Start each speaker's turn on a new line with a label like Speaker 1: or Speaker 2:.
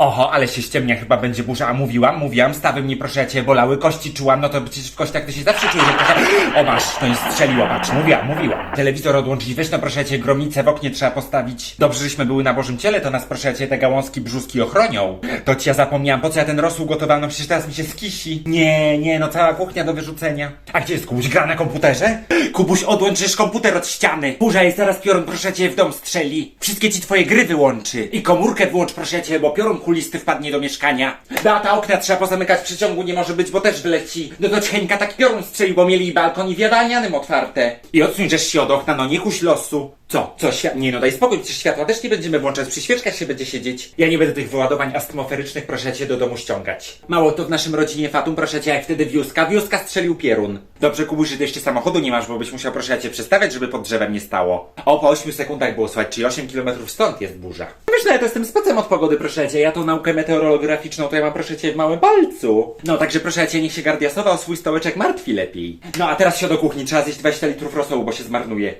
Speaker 1: Oho, ale się ściemnia, chyba będzie burza, a mówiłam, mówiłam, stawy mnie proszę cię bolały, kości czułam, no to przecież w kościach to się zawsze czuje, że trochę... O masz, to jest strzeliło, patrz, mówiłam, mówiłam. Telewizor odłączyć, weź no proszę cię, gromnicę w oknie trzeba postawić. Dobrze, żeśmy były na Bożym Ciele, to nas proszę cię te gałązki brzuski ochronią. To ci ja zapomniałam, po co ja ten rosół gotowałam, no przecież teraz mi się skisi. Nie, nie, no cała kuchnia do wyrzucenia. A gdzie jest Kubuś, gra na komputerze? Kubuś, odłączysz komputer od ściany. Burza jest zaraz piorun, proszę cię, w dom strzeli. Wszystkie ci twoje gry wyłączy. I komórkę wyłącz, proszę cię, bo piorun kulisty wpadnie do mieszkania. Beata, okna trzeba pozamykać, przyciągu nie może być, bo też wyleci. No to Heńka tak piorun strzeli, bo mieli balkon i wiadanianym otwarte. I odsuń żeś się od okna, no nie kuś losu. Co? Co? Świat... Nie no, daj spokój, przecież światła też nie będziemy włączać, przy świeczkach się będzie siedzieć. Ja nie będę tych wyładowań astmoferycznych, proszę cię, do domu ściągać. Mało to w naszym rodzinie Fatum, proszę cię, jak wtedy wiózka, wiózka strzelił pierun. Dobrze, Kubuś, że ty jeszcze samochodu nie masz, bo byś musiał, proszę cię, przestawiać, żeby pod drzewem nie stało. O, po 8 sekundach było słychać, czyli 8 km stąd jest burza. Wiesz, no to jestem specem od pogody, proszę cię, ja tą naukę meteorolograficzną to ja mam, proszę cię, w małym palcu. No, także proszę cię, niech się gardiasowa o swój stołeczek martwi lepiej. No, a teraz się do kuchni, trzeba zjeść 20 litrów rosołu, bo się zmarnuje.